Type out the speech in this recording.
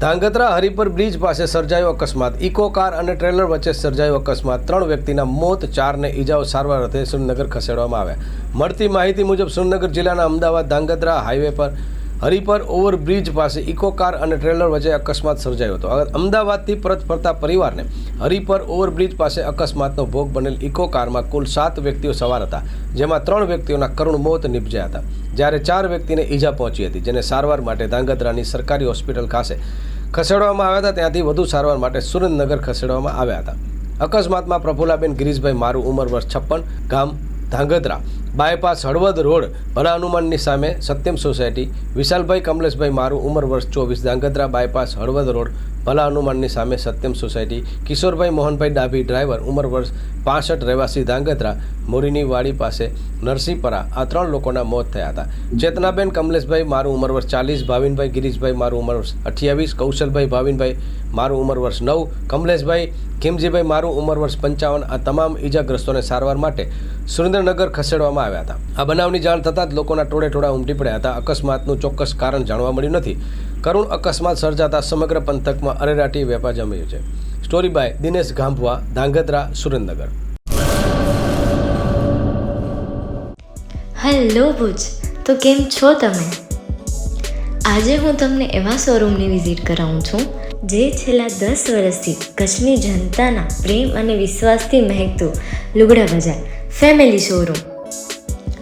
Dhrangadhra Haripar bridge પાસે સર્જાયો અકસ્માત. ઇકો કાર અને ટ્રેલર વચ્ચે સર્જાયો અકસ્માત. ત્રણ વ્યક્તિના મોત, ચારને ઈજાઓ સારવાર અર્થે શ્રીનગર ખસેડવામાં આવ્યા. મળતી માહિતી મુજબ શ્રીનગર જિલ્લાના અમદાવાદ ધાંગધ્રા હાઈવે પર હરિપર ઓવરબ્રિજ પાસે ઇકો કાર અને ટ્રેલર વચ્ચે અકસ્માત સર્જાયો હતો. અમદાવાદથી પરત ફરતા પરિવારને હરિપર ઓવરબ્રિજ પાસે અકસ્માતનો ભોગ બનેલ ઇકો કારમાં કુલ સાત વ્યક્તિઓ સવાર હતા, જેમાં ત્રણ વ્યક્તિઓના કરુણ મોત નિપજ્યા હતા. જ્યારે ચાર વ્યક્તિને ઈજા પહોંચી હતી, જેને સારવાર માટે ધાંગધ્રાની સરકારી હોસ્પિટલ ખાતે ખસેડવામાં આવ્યા હતા. ત્યાંથી વધુ સારવાર માટે સુરેન્દ્રનગર ખસેડવામાં આવ્યા હતા. અકસ્માતમાં પ્રફુલાબેન ગિરીશભાઈ મારું ઉંમર વર્ષ છપ્પન, ગામ ધાંગધ્રા. બાયપાસ હળવદ રોડ ભલા હનુમાનની સામે સત્યમ સોસાયટી, વિશાલભાઈ કમલેશભાઈ મારું ઉંમર વર્ષ ચોવીસ, ધાંગધ્રા બાયપાસ હળવદ રોડ ભલા હનુમાનની સામે સત્યમ સોસાયટી, કિશોરભાઈ મોહનભાઈ ડાભી ડ્રાઈવર, ઉંમર વર્ષ પાસઠ, રહેવાસી ધાંગધ્રા, મોરીની વાડી પાસે નરસિંહપરા આ ત્રણ લોકોના મોત થયા હતા. ચેતનાબેન કમલેશભાઈ મારું ઉંમર વર્ષ ચાલીસ, ભાવિનભાઈ ગિરીશભાઈ મારું ઉંમર વર્ષ અઠ્યાવીસ, કૌશલભાઈ ભાવિનભાઈ મારું ઉંમર વર્ષ નવ, કમલેશભાઈ ખીમજીભાઈ મારું ઉંમર વર્ષ પંચાવન આ તમામ ઈજાગ્રસ્તોને સારવાર માટે સુરેન્દ્રનગર ખસેડવામાં આવ્યા હતા. આ બનાવની જાણ થતાં જ લોકોના ટોળે ટોળા ઉમટી પડ્યા હતા. અકસ્માતનું ચોક્કસ કારણ જાણવા મળ્યું નથી. કરુણ અકસ્માત સર્જાતા સમગ્ર પંથકમાં અરેરાટી વેપા જમ્યું છે. Story by Dinesh Gambhava, Dhrangadhra, Surendranagar. Hello Bhuj, તો કેમ છો તમે? આજે હું તમને એવા શોરૂમની વિઝિટ કરાવું છું, જે છેલ્લા દસ વર્ષથી કચ્છની જનતાના પ્રેમ અને વિશ્વાસથી મહેકતું લુગડા બજાર, ફેમિલી શોરૂમ.